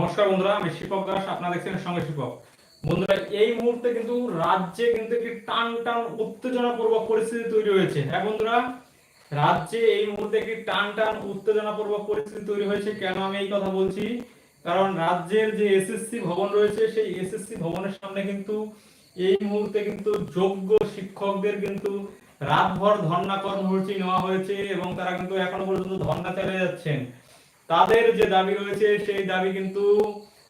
নমস্কার বন্ধুরা, আমি শিপক দাস, আপনারা দেখছেন সঙ্গে শিপক। বন্ধুরা, এই মুহূর্তে কিন্তু রাজ্যে কিন্তু একটি টান টান উত্তেজনাপূর্বক পরিস্থিতি তৈরি হয়েছে। হ্যাঁ বন্ধুরা, রাজ্যে এই মুহূর্তে একটি টান টান উত্তেজনাপূর্বক পরিস্থিতি তৈরি হয়েছে। কেন আমি এই কথা বলছি? কারণ রাজ্যের যে এসএসসি ভবন রয়েছে, সেই এসএসসি ভবনের সামনে কিন্তু এই মুহূর্তে কিন্তু যোগ্য শিক্ষকদের কিন্তু রাতভর ধর্ণা কর্মসূচি নেওয়া হয়েছে এবং তারা কিন্তু এখনও পর্যন্ত ধর্ণা চালিয়ে যাচ্ছেন। তাদের যে দাবি রয়েছে, সেই দাবি কিন্তু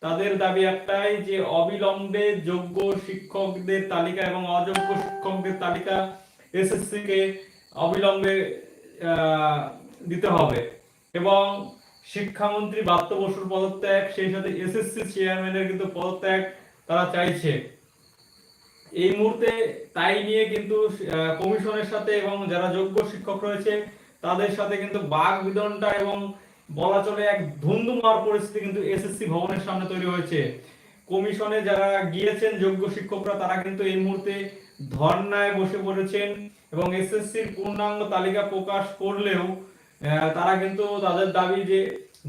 তাদের দাবি একটাই যে অবিলম্বে যোগ্য শিক্ষকদের তালিকা এবং অযোগ্য শিক্ষকদের তালিকা এসএসসি কে অবিলম্বে দিতে হবে। এবং শিক্ষামন্ত্রী বাত্য বসুর পদত্যাগ, সেই সাথে এসএসসি চেয়ারম্যানের কিন্তু পদত্যাগ তারা চাইছে। এই মুহূর্তে তাই নিয়ে কিন্তু কমিশনের সাথে এবং যারা যোগ্য শিক্ষক রয়েছে, তাদের সাথে কিন্তু বাঘ বিদনটা এবং বলা চলে এক ধুন্ধুমার পরিস্থিতি কিন্তু এসএসসি ভবনের সামনে তৈরি হয়েছে। কমিশনে যারা গিয়েছেন যোগ্য শিক্ষকরা, তারা কিন্তু এই মুহূর্তে ধর্নায় বসে পড়েছেন এবং এসএসসির পূর্ণাঙ্গ তালিকা প্রকাশ করলেও তারা কিন্তু তাদের দাবি যে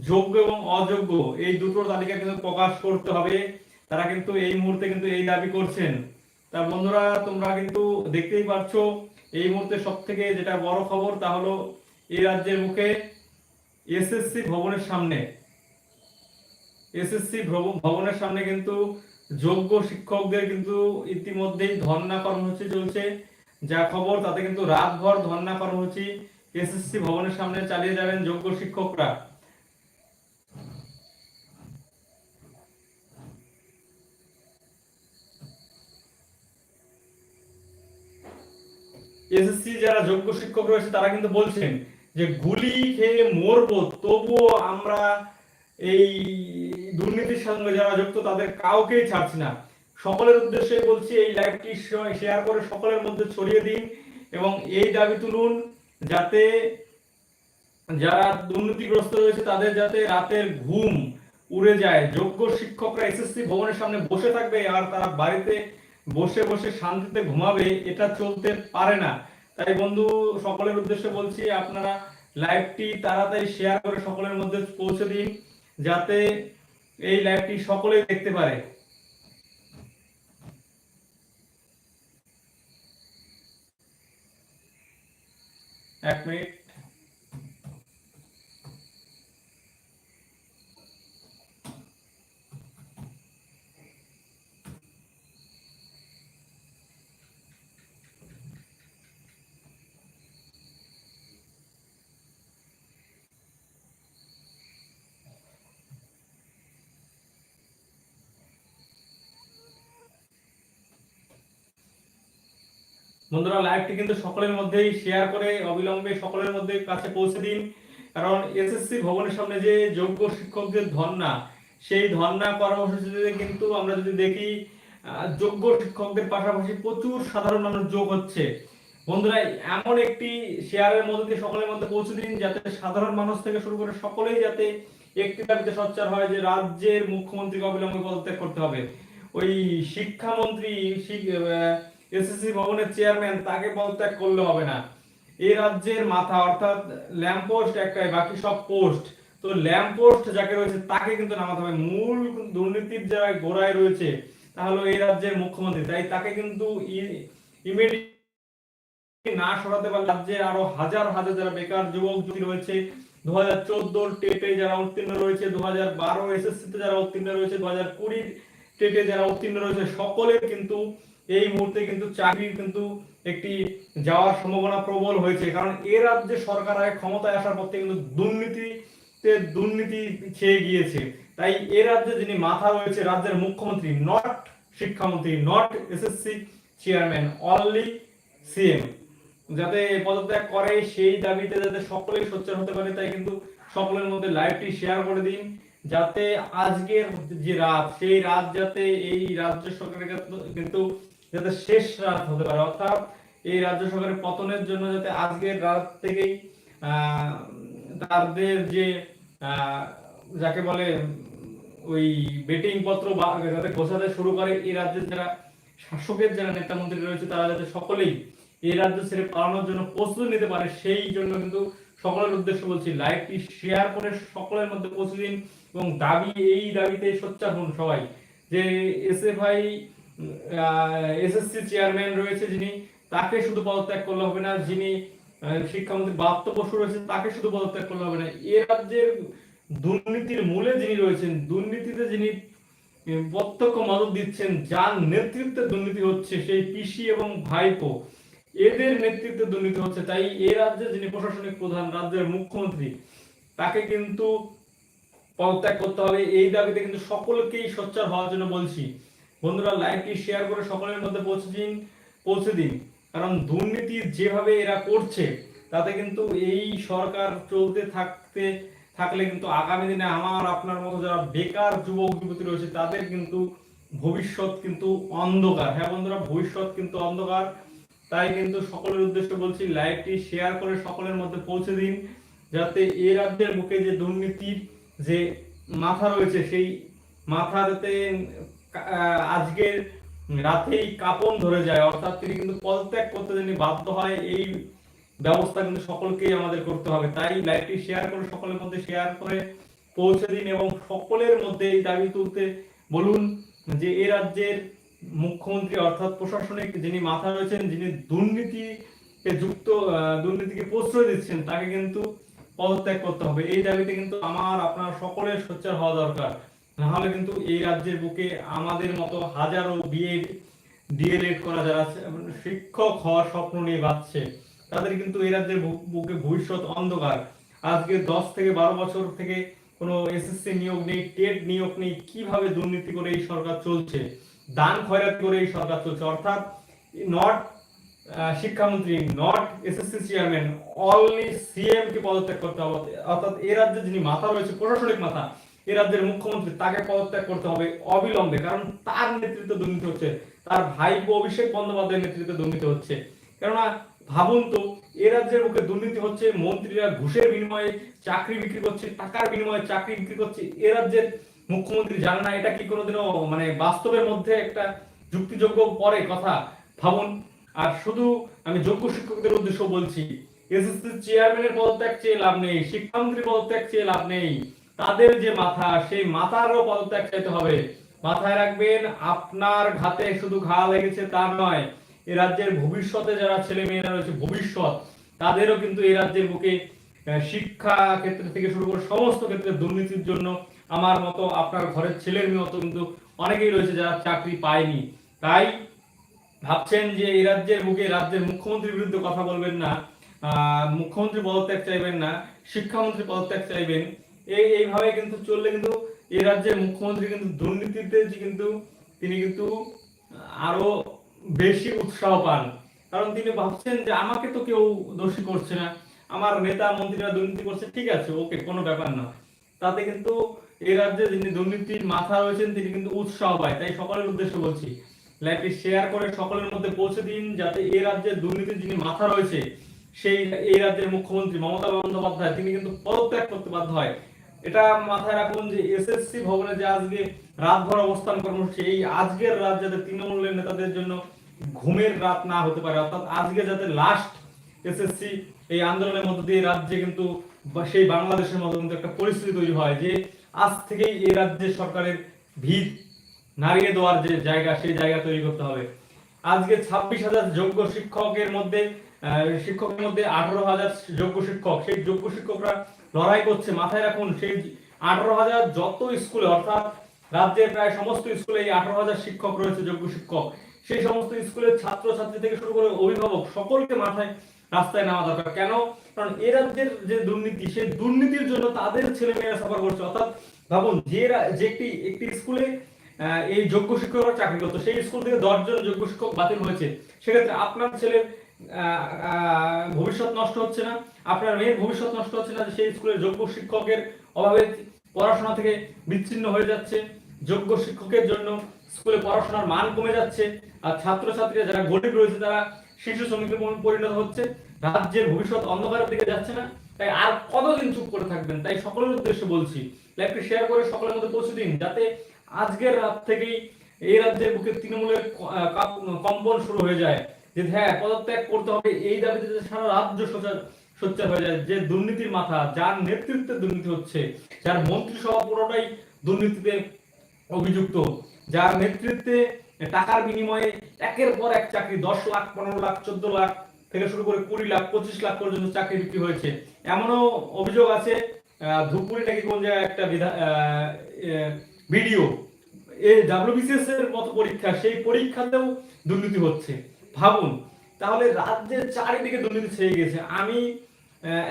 যোগ্য এবং অযোগ্য, এই দুটো তালিকা কিন্তু প্রকাশ করতে হবে। তারা কিন্তু এই মুহূর্তে কিন্তু এই দাবি করছেন। তা বন্ধুরা, তোমরা কিন্তু দেখতেই পাচ্ছ এই মুহূর্তে সব থেকে যেটা বড় খবর তা হলো এই রাজ্যের মুখে এসএসসি ভবনের সামনে। এসএসসি ভবনের সামনে কিন্তু যোগ্য শিক্ষকদের কিন্তু ইতিমধ্যেই ধর্ণা কর্মসূচি চলছে। যা খবর, তাতে কিন্তু রাতভর ধর্ণা কর্মসূচি এসএসসি ভবনের সামনে চালিয়ে যাবেন যোগ্য শিক্ষকরা। এসএসসি যারা যোগ্য শিক্ষক রয়েছে, তারা কিন্তু বলছেন যে গুলি খেয়ে মরবো, তবুও আমরা এই দুর্নীতির সঙ্গে যারা যুক্ত, তাদের কাউকেই ছাড়ছি না। সকলের উদ্দেশ্যে বলছি, এই লাইভটি শেয়ার করে সকলের মধ্যে ছড়িয়ে দিন এবং এই দাবি তুলুন যাতে যারা দুর্নীতিগ্রস্ত রয়েছে, তাদের যাতে রাতের ঘুম উড়ে যায়। যোগ্য শিক্ষকরা এসএসসি ভবনের সামনে বসে থাকবে আর তারা বাড়িতে বসে বসে শান্তিতে ঘুমাবে, এটা চলতে পারে না। তাই বন্ধু, সকলের উদ্দেশ্যে বলছি, আপনারা লাইভটি তাড়াতাড়ি শেয়ার করে সকলের মধ্যে পৌঁছে দিন, যাতে এই লাইভটি সকলেই দেখতে পারে। এক মিনিট। বন্ধুরা লাইভটি কিন্তু সকলের মধ্যেই শেয়ার করে, অবিলম্বে সকলের মধ্যে কাছে পৌঁছে দিন। কারণ এসএসসি ভবনের সামনে যে যোগ্য শিক্ষকদের ধর্ণা, সেই ধর্ণা কর্মসূচিতে কিন্তু আমরা যদি দেখি যোগ্য শিক্ষকদের পাশাপাশি প্রচুর সাধারণ মানুষ যোগ হচ্ছে। বন্ধুরা, এমন একটি শেয়ারের মধ্যে দিয়ে সকলের মধ্যে পৌঁছে দিন, যাতে সাধারণ মানুষ থেকে শুরু করে সকলেই যাতে একটি দাবিতে সোচ্চার হয় যে রাজ্যের মুখ্যমন্ত্রীকে অবিলম্বে পদত্যাগ করতে হবে। ওই শিক্ষামন্ত্রী এসএসসি ভবনের চেয়ারম্যান তাকে পদত্যাগ করলে হবে না। এই রাজ্যের মাথা, অর্থাৎ ল্যাম্প পোস্ট একটাই, বাকি সব পোস্ট। তো ল্যাম্প পোস্ট যাকে রয়েছে, তাকে কিন্তু নামাতে হবে। মূল দুর্নীতির যারা গোড়ায় রয়েছে, তাহলে এই রাজ্যের মুখ্যমন্ত্রী। তাই তাকে কিন্তু ইমিডিয়েট না সরাতে পারলে রাজ্যের আরও হাজার হাজার যারা বেকার যুবক, যুবতী রয়েছে দু হাজার চোদ্দোর টেটে যারা উত্তীর্ণ রয়েছে দু হাজার বারো এসএসসি তে যারা উত্তীর্ণ রয়েছে দু হাজার কুড়ির টেটে যারা উত্তীর্ণ রয়েছে, সকলের কিন্তু এই মুহূর্তে কিন্তু চাকরির কিন্তু একটি যাওয়ার সম্ভাবনা প্রবল হয়েছে। কারণ এ রাজ্যে সরকার আগে ক্ষমতায় আসার পর থেকে কিন্তু দুর্নীতিতে দুর্নীতি ছেয়ে গিয়েছে। তাই এ রাজ্যে যিনি মাথা রয়েছে, রাজ্যের মুখ্যমন্ত্রী, নট শিক্ষামন্ত্রী, not SSC chairman only CM যাতে পদত্যাগ করে, সেই দাবিতে যাতে সকলেই সোচ্চার হতে পারে, তাই কিন্তু সকলের মধ্যে লাইভটি শেয়ার করে দিন। যাতে আজকের যে রাত, সেই রাত যাতে এই রাজ্য সরকারের কিন্তু যাতে শেষ রাত হতে পারে। অর্থাৎ এই রাজ্য সরকারের পতনের জন্য যাতে আজকের রাত থেকেই তাদের যে যাকে বলে, ওই বেটিং পত্র বা যাতে ঘোষাতে শুরু করে এই রাজ্যের যারা শাসকের যারা নেতা মন্ত্রী রয়েছে, তারা যাতে সকলেই এই রাজ্য ছেড়ে পালানোর জন্য প্রস্তুতি নিতে পারে, সেই জন্য কিন্তু সকলের উদ্দেশ্য বলছি লাইভটি শেয়ার করে সকলের মধ্যে পৌঁছে দিন এবং দাবি, এই দাবিতে সোচ্চার হন সবাই। যে এসএফআই এসএসসি চেয়ারম্যান রয়েছে যিনি, তাকে শুধু পদত্যাগ করলে হবে না, যিনি শিক্ষামন্ত্রী বাপ্ত বসু রয়েছে, তাকে শুধু পদত্যাগ করলে হবে না। এ রাজ্যের দুর্নীতির মূলে যিনি রয়েছেন, দুর্নীতিতে যিনি প্রত্যক্ষ মদত দিচ্ছেন, যার নেতৃত্বে দুর্নীতি হচ্ছে সেই পিসি এবং ভাইপো। এদের নেতৃত্বে দুর্নীতি হচ্ছে, তাই এ রাজ্যে যিনি প্রশাসনিক প্রধান, রাজ্যের মুখ্যমন্ত্রী, তাকে কিন্তু পদত্যাগ করতে হবে। এই দাবিতে কিন্তু সকলকেই সোচ্চার হওয়ার জন্য বলছি বন্ধুরা লাইভটি শেয়ার করে সকলের মধ্যে পৌঁছে দিন পৌঁছে দিন। কারণ দুর্নীতি যেভাবে এরা করছে তাতে কিন্তু এই সরকার চলতে থাকতে থাকলে কিন্তু আগামী দিনে আমার আপনার মতো যারা বেকার যুবক যুবতী রয়েছে তাদের কিন্তু ভবিষ্যৎ কিন্তু অন্ধকার। হ্যাঁ বন্ধুরা ভবিষ্যৎ কিন্তু অন্ধকার। তাই কিন্তু সকলের উদ্দেশ্যে বলছি লাইভটি শেয়ার করে সকলের মধ্যে পৌঁছে দিন যাতে এ রাজ্যের মুখে যে দুর্নীতির যে মাথা রয়েছে সেই মাথা যাতে আহ, আজকের রাতেই কাপন ধরে যায়। অর্থাৎ তিনি কিন্তু পদত্যাগ করতে যিনি বাধ্য হয়। এই ব্যবস্থা কিন্তু সকলকেই আমাদের করতে হবে। তাই লাইভটি শেয়ার করে সকলের মধ্যে শেয়ার করে পৌঁছে দিন এবং সকলের মধ্যে এই দাবি তুলতে বলুন যে এ রাজ্যের মুখ্যমন্ত্রী অর্থাৎ প্রশাসনিক যিনি মাথা রয়েছেন, যিনি দুর্নীতি যুক্ত দুর্নীতিকে প্রশ্রয় দিচ্ছেন, তাকে কিন্তু পদত্যাগ করতে হবে। এই দাবিতে কিন্তু আমার, আপনার সকলের সোচ্চার হওয়া দরকার। নাহলে কিন্তু এই রাজ্যের বুকে আমাদের মতো হাজারো বিএড, ডিএলএড করা যারা শিক্ষক হওয়ার স্বপ্ন নিয়ে বাঁচছে, তাদের কিন্তু এই রাজ্যের বুকে ভবিষ্যৎ অন্ধকার। আজকে দশ থেকে বারো বছর থেকে কোনো এসএসসি নিয়োগ নেই, টেট নিয়োগ নেই, কীভাবে দুর্নীতি করে এই সরকার চলছে, দান খয়রাত করে এই সরকার চলছে, অর্থাৎ নট শিক্ষামন্ত্রী, not SSC chairman, only CM কে পদত্যাগ করতে হবে, অর্থাৎ এ রাজ্যে যিনি মাথা রয়েছে, প্রশাসনিক মাথা এই রাজ্যের মুখ্যমন্ত্রী তাকে পদত্যাগ করতে হবে অবিলম্বে, কারণ তার নেতৃত্বে দুর্নীতি হচ্ছে, তার ভাইপো অভিষেক বন্দ্যোপাধ্যায়ের নেতৃত্বে দুর্নীতি হচ্ছে। কেননা, ভাবুন তো, এ রাজ্যের মুখে দুর্নীতি হচ্ছে, মন্ত্রীরা ঘুষের বিনিময়ে চাকরি বিক্রি করছে, টাকার বিনিময়ে চাকরি বিক্রি করছে, এ রাজ্যের মুখ্যমন্ত্রী জানে না, এটা কি কোনোদিনও মানে বাস্তবের মধ্যে একটা যুক্তিযোগ্য পরে কথা। ভাবুন, আর শুধু আমি যোগ্য শিক্ষকদের উদ্দেশ্য বলছি এসএসসি চেয়ারম্যানের পদত্যাগ চেয়ে লাভ নেই শিক্ষামন্ত্রী পদত্যাগ চেয়ে লাভ নেই। তাদের যে মাথা, সেই মাথারও পদত্যাগ চাইতে হবে। মাথায় রাখবেন, আপনার ঘাতে শুধু ঘা লেগেছে তা নয়, এ রাজ্যের ভবিষ্যতে যারা ছেলে মেয়েরা রয়েছে, ভবিষ্যৎ, তাদেরও কিন্তু এই রাজ্যের বুকে শিক্ষা ক্ষেত্র থেকে শুরু করে সমস্ত ক্ষেত্রে দুর্নীতির জন্য আমার মতো আপনার ঘরের ছেলের মতো কিন্তু অনেকেই রয়েছে যারা চাকরি পায়নি। তাই ভাবছেন যে এই রাজ্যের বুকে রাজ্যের মুখ্যমন্ত্রীর বিরুদ্ধে কথা বলবেন না মুখ্যমন্ত্রী পদত্যাগ চাইবেন না, শিক্ষামন্ত্রী পদত্যাগ চাইবেন। এই, এইভাবে কিন্তু চললে কিন্তু এই রাজ্যের মুখ্যমন্ত্রী কিন্তু দুর্নীতিতে কিন্তু তিনি কিন্তু আরও বেশি উৎসাহ পান। কারণ তিনি ভাবছেন যে আমাকে তো কেউ দোষী করছে না। আমার নেতা, মন্ত্রীরা দুর্নীতি করছে, ঠিক আছে, ওকে, কোনো ব্যাপার না। তাতে কিন্তু এই রাজ্যে যিনি দুর্নীতির মাথা রয়েছেন, তিনি কিন্তু উৎসাহ পায়। তাই সকলের উদ্দেশ্যে বলছি লাইভটি শেয়ার করে সকলের মধ্যে পৌঁছে দিন যাতে এই রাজ্যের দুর্নীতির যিনি মাথা রয়েছে, সেই এই রাজ্যের মুখ্যমন্ত্রী মমতা বন্দ্যোপাধ্যায়, তিনি কিন্তু পদত্যাগ করতে বাধ্য হয়। এটা মাথায় রাখুন যে এসএসসি ভবনে যে আজকে রাতভর অবস্থান কর্মসূচি, এই আজকের রাত যাতে তৃণমূলের নেতাদের জন্য ঘুমের রাত না হতে পারে, অর্থাৎ আজকে যাতে লাস্ট এসএসসি এই আন্দোলনের মধ্য দিয়ে রাজ্যে কিন্তু সেই বাংলাদেশের মতো কিন্তু একটা পরিস্থিতি তৈরি হয় যে আজ থেকেই এই রাজ্যের সরকারের ভিত নাড়িয়ে দেওয়ার যে জায়গা, সেই জায়গা তৈরি করতে হবে। আজকে ছাব্বিশ হাজার যোগ্য শিক্ষকের মধ্যে শিক্ষকের মধ্যে আঠারো হাজার যোগ্য শিক্ষক, সেই যোগ্য শিক্ষকরা লড়াই করছে। মাথায় রাখুন, সেই আঠারো হাজার যত স্কুলে, অর্থাৎ রাজ্যের প্রায় সমস্ত স্কুলে এই আঠারো হাজার শিক্ষক রয়েছে, যোগ্য শিক্ষক। সেই সমস্ত স্কুলের ছাত্র ছাত্রী থেকে শুরু করে অভিভাবক সকলকে মাথায় রাস্তায় নেওয়া দরকার। কেন? কারণ এ রাজ্যের যে দুর্নীতি, সেই দুর্নীতির জন্য তাদের ছেলে মেয়েরা সাফার করছে। অর্থাৎ ভাবুন, যে যে একটি একটি স্কুলে এই যোগ্য শিক্ষকরা চাকরি করতো, সেই স্কুল থেকে দশজন যোগ্য শিক্ষক বাতিল হয়েছে। সেক্ষেত্রে আপনার ছেলের ভবিষ্যৎ নষ্ট হচ্ছে না। আপনার মেয়ের ভবিষ্যৎ নষ্ট হচ্ছে না যে সেই স্কুলের যোগ্য শিক্ষকের অভাবে পড়াশোনা থেকে বিচ্ছিন্ন হয়ে যাচ্ছে। যোগ্য শিক্ষকের জন্য স্কুলে পড়াশোনার মান কমে যাচ্ছে আর ছাত্রছাত্রীরা যারা গরিব রয়েছে, তারা শিশু শ্রমিকে পরিণত হচ্ছে। রাজ্যের ভবিষ্যৎ অন্ধকারের দিকে যাচ্ছে না। তাই আর কতদিন চুপ করে থাকবেন? তাই সকলের উদ্দেশ্যে বলছি লাইভটি শেয়ার করে সকলের মধ্যে পৌঁছে দিন, যাতে আজকের রাত থেকেই এই রাজ্যের বুকে তৃণমূলের কম্পন শুরু হয়ে যায়। যে হ্যাঁ পদত্যাগ করতে হবে, এই দাবিতে সারা রাজ্য সোচ্চার সোচ্চার হয়ে যায়। যে দুর্নীতির মাথা, যার নেতৃত্বে দুর্নীতি হচ্ছে, যার মন্ত্রিসভা পুরোটাই দুর্নীতিতে অভিযুক্ত, যার নেতৃত্বে টাকার বিনিময়ে একের পর এক চাকরি, দশ লাখ, পনেরো লাখ, চোদ্দ লাখ থেকে শুরু করে কুড়ি লাখ, পঁচিশ লাখ পর্যন্ত চাকরি বিক্রি হয়েছে। এমনও অভিযোগ আছে ধূপগুড়ি নাকি কোন জায়গায় একটা বিধা- ভিডিও এই ডাব্লিউবিসিএস এর মতো পরীক্ষা, সেই পরীক্ষাতেও দুর্নীতি হচ্ছে। ভাবুন, তাহলে রাজ্যের চারিদিকে দুর্নীতি ছেয়ে গেছে। আমি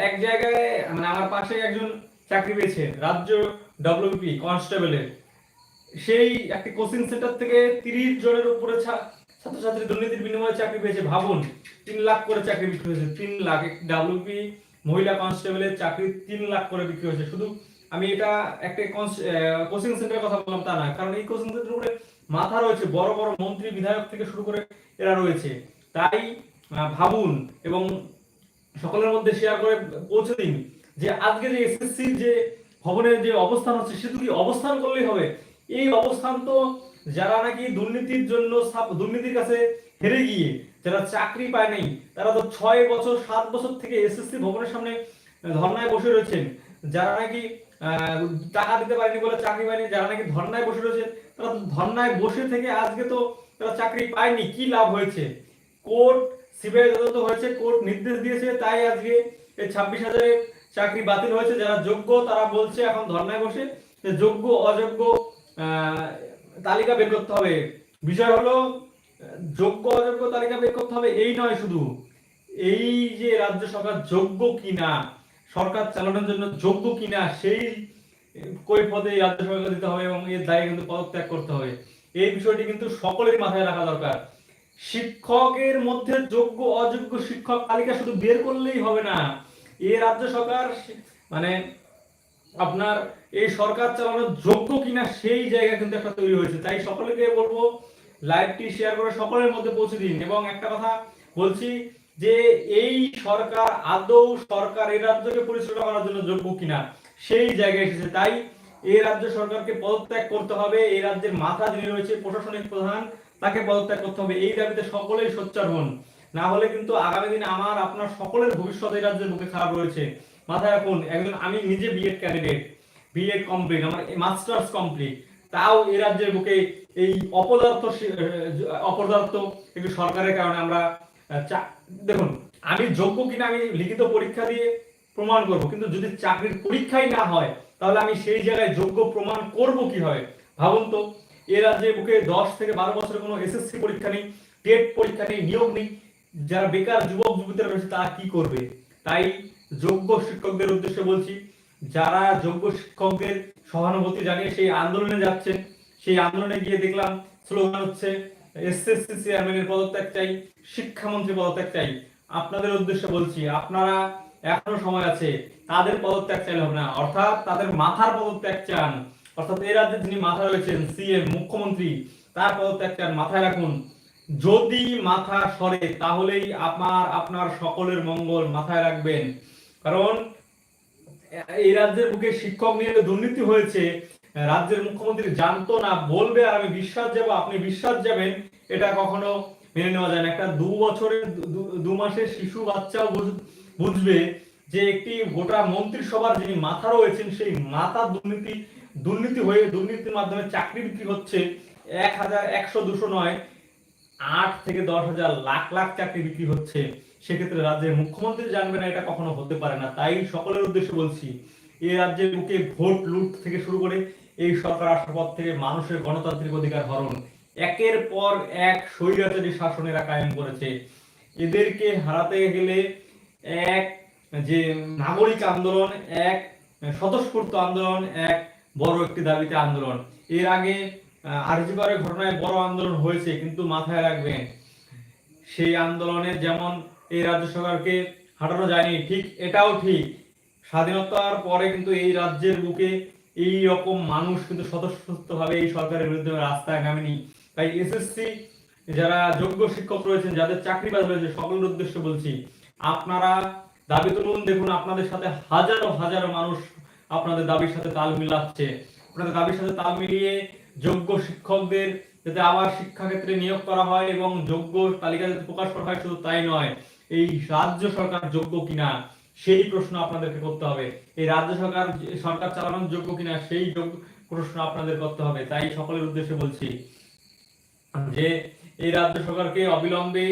এক জায়গায় মানে আমার পাশে একজন চাকরি পেয়েছে, রাজ্য ডব্লিউপি কনস্টেবলের সেই একটি কোচিং সেন্টার থেকে তিরিশ জনের উপরে ছাত্রছাত্রী দুর্নীতির বিনিময়ে চাকরি পেয়েছে, ভাবুন। তিন লাখ করে চাকরি বিক্রি হয়েছে, তিন লাখ। ডাব্লিউপি মহিলা কনস্টেবলের চাকরি তিন লাখ করে বিক্রি হয়েছে। শুধু আমি এটা একটা কোচিং সেন্টারের কথা বললাম তা না কারণ এই কোচিং সেন্টার উপরে মাথা রয়েছে, বড় বড় মন্ত্রী বিধায়ক থেকে শুরু করে এরা রয়েছে। তাই ভাবুন এবং সকলের মধ্যে শেয়ার করে পৌঁছে দিন যে আজকে যে এসএসসি যে ভবনের যে অবস্থান হচ্ছে শুধু কি অবস্থান করলেই হবে? এই অবস্থান তো যারা নাকি দুর্নীতির জন্য দুর্নীতির কাছে হেরে গিয়ে, যারা চাকরি পায় নাই, তারা তো ছয় বছর, সাত বছর থেকে এসএসসি ভবনের সামনে ধর্নায় বসে রয়েছেন। যারা নাকি টাকা দিতে পারেনি বলে চাকরি পায়নি, যারা নাকি ধর্নায় বসে রয়েছে, তারা ধর্নায় বসে থেকে আজকে তো তারা চাকরি পায়নি, কি লাভ হয়েছে? কোর্ট, সিবিআই তদন্ত হয়েছে, কোর্ট নির্দেশ দিয়েছে, তাই আজকে ছাব্বিশ হাজারের চাকরি বাতিল হয়েছে, যারা যোগ্য, তারা বলছে এখন ধর্নায় বসে, যে যোগ্য, অযোগ্য তালিকা বের করতে হবে। বিষয় হলো, যোগ্য, অযোগ্য তালিকা বের করতে হবে, এই নয় শুধু। এই যে রাজ্য সরকার যোগ্য কিনা সরকার চালানোর জন্য যোগ্য কিনা সেই কৈফতে এই রাজ্য সরকার দিতে হবে এবং এর দায়ে কিন্তু পদত্যাগ করতে হবে। এই বিষয়টি কিন্তু সকলের মাথায় রাখা দরকার। শিক্ষকের মধ্যে যোগ্য, অযোগ্য শিক্ষক তালিকা শুধু বের করলেই হবে না। এ রাজ্য সরকার মানে আপনার এই সরকার চালানোর যোগ্য কিনা সেই জায়গা কিন্তু একটা তৈরি হয়েছে। তাই সকলকে বলব, লাইভটি শেয়ার করে সকলের মধ্যে পৌঁছে দিন। এবং একটা কথা বলছি যে এই সরকার আদৌ সরকার এই রাজ্যকে পরিচালনা করার জন্য যোগ্য কিনা, সেই জায়গায় এসেছে। তাই এই রাজ্য সরকারকে পদত্যাগ করতে হবে। এই রাজ্যের মাথা যিনি রয়েছে, প্রশাসনিক প্রধান, তাকে পদত্যাগ করতে হবে। এই দাবিতে সকলেই সোচ্চার হন। না হলে কিন্তু আগামী দিনে আমার, আপনার সকলের ভবিষ্যৎ এই রাজ্যের বুকে খারাপ রয়েছে। মাথায় রাখুন, একজন, আমি নিজে বিএড ক্যান্ডিডেট বিএড কমপ্লিট আমার মাস্টার্স কমপ্লিট তাও এই রাজ্যের বুকে এই অপদার্থ অপদার্থ একটু সরকারের কারণে আমরা দেখুন, আমি যোগ্য কিনা আমি লিখিত পরীক্ষা দিয়ে প্রমাণ করব, কিন্তু যদি চাকরির পরীক্ষাই না হয়, তাহলে আমি সেই জায়গায় যোগ্য প্রমাণ করব কি হয় ভাবুন তো, এ রাজ্যে বুকে দশ থেকে বারো বছরের কোনো এসএসসি পরীক্ষা নেই, টেট পরীক্ষা নেই, নিয়োগ নেই, যারা বেকার যুবক যুবতীরা রয়েছে, তারা কি করবে? তাই যোগ্য শিক্ষকদের উদ্দেশ্যে বলছি, যারা যোগ্য শিক্ষকদের সহানুভূতি জানিয়ে সেই আন্দোলনে যাচ্ছেন, সেই আন্দোলনে গিয়ে দেখলাম, স্লোগান হচ্ছে এসএসসি চেয়ারম্যানের পদত্যাগ চাই, শিক্ষামন্ত্রী পদত্যাগ চাই। আপনাদের উদ্দেশ্যে বলছি, আপনারা এখনও সময় আছে, তাদের পদত্যাগ চাইলে হবে না। অর্থাৎ তাদের মাথার পদত্যাগ চান। অর্থাৎ এই রাজ্যে যিনি মাথা রয়েছেন সিএম মুখ্যমন্ত্রী, তার পদত্যাগ চান মাথায় রাখুন। যদি মাথা সরে, তাহলেই আমার আপনার সকলের মঙ্গল মাথায় রাখবেন। কারণ, এই রাজ্যের বুকে শিক্ষক নিয়ে দুর্নীতি হয়েছে রাজ্যের মুখ্যমন্ত্রী জানতো না, বলবে আর আমি বিশ্বাস যাব আপনি বিশ্বাস যাবেন এটা কখনো মেনে নেওয়া যায় না। একটা দু বছরের, দু- মাসের শিশু বাচ্চাও বুঝবে যে একটি গোটা মন্ত্রিসভার যিনি মাথা রয়েছেন, সেই মাথা দুর্নীতি দুর্নীতি হয়ে দুর্নীতির মাধ্যমে চাকরি বিক্রি হচ্ছে এক হাজার একশো দুশো নয়, আট থেকে দশ হাজার লাখ লাখ চাকরি বিক্রি হচ্ছে। সেক্ষেত্রে রাজ্যের মুখ্যমন্ত্রী জানবে না, এটা কখনো হতে পারে না। তাই সকলের উদ্দেশ্যে বলছি এই রাজ্যের বুকে ভোট লুট থেকে শুরু করে এই সরকার আসার পর থেকে মানুষের গণতান্ত্রিক অধিকার হরণ, একের পর এক স্বৈরাচারী শাসনেরা কায়েম করেছে। এদেরকে হারাতে গেলে এক যে নাগরিক আন্দোলন, এক স্বতঃস্ফূর্ত আন্দোলন, এক বড় একটি দাবিতে আন্দোলন। এর আগে আরজিবারের ঘটনায় বড় আন্দোলন হয়েছে, কিন্তু মাথায় রাখবেন, সেই আন্দোলনে যেমন এই রাজ্য সরকারকে হাঁটানো যায়নি, ঠিক এটাও ঠিক। স্বাধীনতার পরে কিন্তু এই রাজ্যের বুকে এই রকম মানুষ কিন্তু স্বতঃস্ফূর্তভাবে এই সরকারের বিরুদ্ধে রাস্তায় নামেনি। তাই এসএসসি যারা যোগ্য শিক্ষক রয়েছেন, যাদের চাকরি বাজ রয়েছে, সকলের উদ্দেশ্যে বলছি, আপনারা দাবি তুলুন, দেখুন আপনাদের সাথে হাজারো হাজারো মানুষ আপনাদের দাবির সাথে তাল মিলাচ্ছে। আপনাদের দাবির সাথে তাল মিলিয়ে যোগ্য শিক্ষকদের যাতে আবার শিক্ষাক্ষেত্রে নিয়োগ করা হয় এবং যোগ্য তালিকা যাতে প্রকাশ করা হয়, শুধু তাই নয়, এই রাজ্য সরকার যোগ্য কিনা? সেই প্রশ্ন আপনাদেরকে করতে হবে। এই রাজ্য সরকার সরকার চালানোর যোগ্য কিনা, সেই প্রশ্ন আপনাদের করতে হবে। তাই সকলের উদ্দেশ্যে বলছি যে, এই রাজ্য সরকারকে অবিলম্বে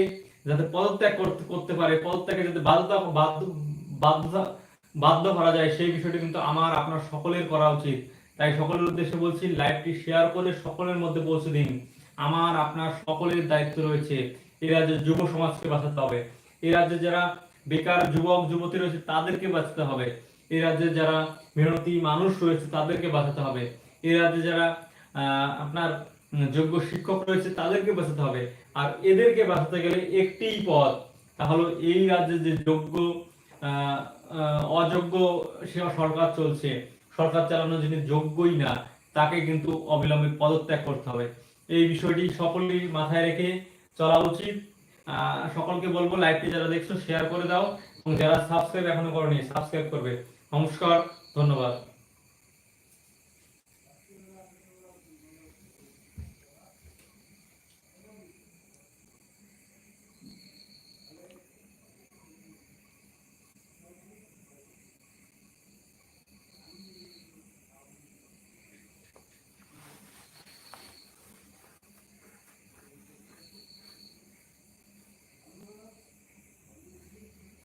যাতে পদত্যাগ করতে করতে পারে, পদত্যাগে যাতে বাধ্য বাধ্য বাধ্যতা বাধ্য করা যায়, সেই বিষয়টি কিন্তু আমার, আপনার সকলের করা উচিত। তাই সকলের উদ্দেশ্যে বলছি, লাইভটি শেয়ার করে সকলের মধ্যে পৌঁছে দিন। আমার, আপনার সকলের দায়িত্ব রয়েছে। এই রাজ্যের যুব সমাজকে বাঁচাতে হবে। এই রাজ্যে যারা বেকার যুবক, যুবতী রয়েছে, তাদেরকে বাঁচাতে হবে। এই রাজ্যে যারা মেহনতি মানুষ রয়েছে, তাদেরকে বাঁচাতে হবে। এই রাজ্যে যারা আপনার যোগ্য শিক্ষক রয়েছে, তাদেরকে বাঁচাতে হবে। আর এদেরকে বাঁচাতে গেলে একটিই পথ তাহলে এই রাজ্যে যে যোগ্য অযোগ্য সে সরকার চলছে, সরকার চালানো যিনি যোগ্যই না, তাকে কিন্তু অবিলম্বে পদত্যাগ করতে হবে। এই বিষয়টি সকলেই মাথায় রেখে চলা উচিত। সকলকে বলব লাইভটি যারা দেখছ শেয়ার করে দাও এবং যারা সাবস্ক্রাইব এখনও করনি সাবস্ক্রাইব করবে। নমস্কার, ধন্যবাদ।